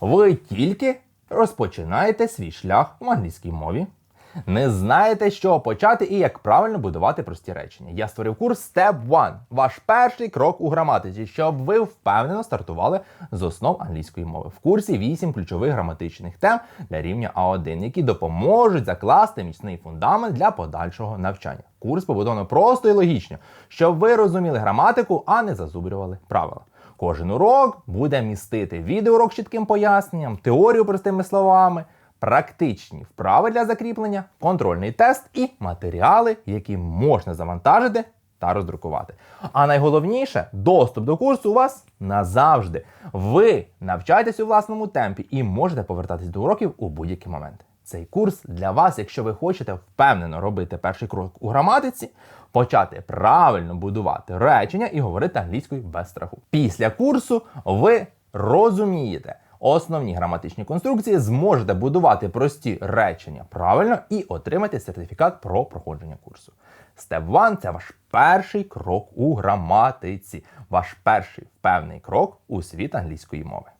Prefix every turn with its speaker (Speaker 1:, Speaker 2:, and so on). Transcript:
Speaker 1: Ви тільки розпочинаєте свій шлях в англійській мові. Не знаєте, чого почати і як правильно будувати прості речення. Я створив курс Step 1, ваш перший крок у граматиці, щоб ви впевнено стартували з основ англійської мови. В курсі 8 ключових граматичних тем для рівня А1, які допоможуть закласти міцний фундамент для подальшого навчання. Курс побудовано просто і логічно, щоб ви розуміли граматику, а не зазубрювали правила. Кожен урок буде містити відеоурок з чітким поясненням, теорію простими словами, практичні вправи для закріплення, контрольний тест і матеріали, які можна завантажити та роздрукувати. А найголовніше, доступ до курсу у вас назавжди. Ви навчаєтесь у власному темпі і можете повертатись до уроків у будь-який момент. Цей курс для вас, якщо ви хочете впевнено робити перший крок у граматиці, почати правильно будувати речення і говорити англійською без страху. Після курсу ви розумієте основні граматичні конструкції, зможете будувати прості речення правильно і отримати сертифікат про проходження курсу. Step 1 – це ваш перший крок у граматиці, ваш перший певний крок у світ англійської мови.